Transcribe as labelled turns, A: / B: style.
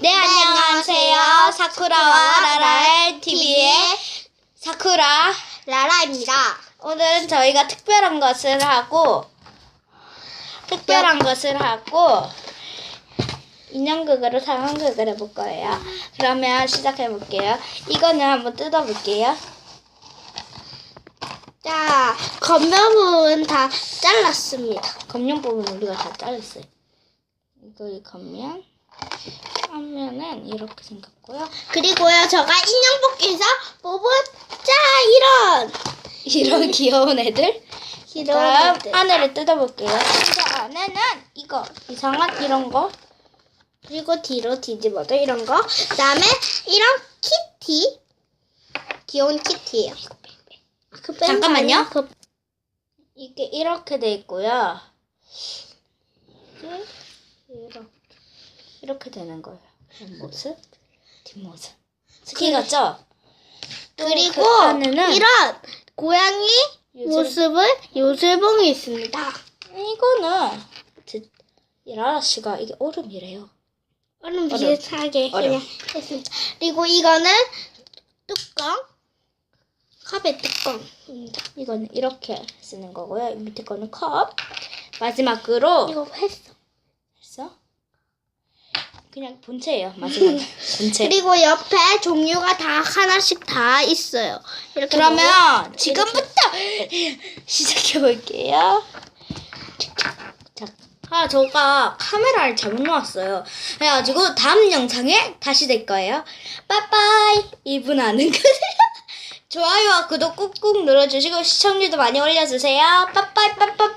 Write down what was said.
A: 네, 안녕하세요. 사쿠라와 라라의 TV의 사쿠라.
B: 라라입니다.
A: 오늘은 저희가 특별한 것을 하고, 특별한 것을 하고, 인형극으로 상황극을 해볼 거예요. 그러면 시작해 볼게요. 이거는 한번 뜯어볼게요.
B: 자, 겉면부분 다 잘랐습니다.
A: 겉면 부분 우리가 다 잘랐어요. 이거 이 겉면. 앞면은 이렇게 생겼고요.
B: 그리고요, 제가 인형 뽑기에서 뽑은 자 이런
A: 이런 귀여운 애들.
B: 이런
A: 다음
B: 것들.
A: 안에를 뜯어볼게요. 그 안에는 이거 이상한 이런 거.
B: 그리고 뒤로 뒤집어도 이런 거. 그다음에 이런 키티. 귀여운 키티예요. 그뺀
A: 잠깐만요.
B: 거는 그
A: 이게 이렇게 돼 있고요. 이게 이렇게 이렇게 되는 거예요. 모습, 뒷모습. 스키 같죠? 또
B: 그리고
A: 그 안에는
B: 이런 고양이
A: 요즘-
B: 모습을 요술봉이 있습니다.
A: 이거는 제- 이 라라 씨가 이게 얼음이래요.
B: 얼음. 비슷하게
A: 얼음.
B: 그냥 했습니다. 그리고 이거는 뚜껑. 컵의 뚜껑입니다.
A: 이거는 이렇게 쓰는 거고요. 이 밑에 거는 컵. 마지막으로
B: 이거. 했어?
A: 그냥 본체예요. 마지막에 본체.
B: 그리고 옆에 종류가 다 하나씩 다 있어요. 이렇게
A: 그러면 지금부터 시작해 볼게요. 자, 아 저가 카메라를 잘못 놓았어요. 그래가지고 다음 영상에 다시 될 거예요. 빠빠이. 1분 안은 끝. 좋아요와 구독 꾹꾹 눌러주시고 시청률도 많이 올려주세요. 빠빠이 빠빠이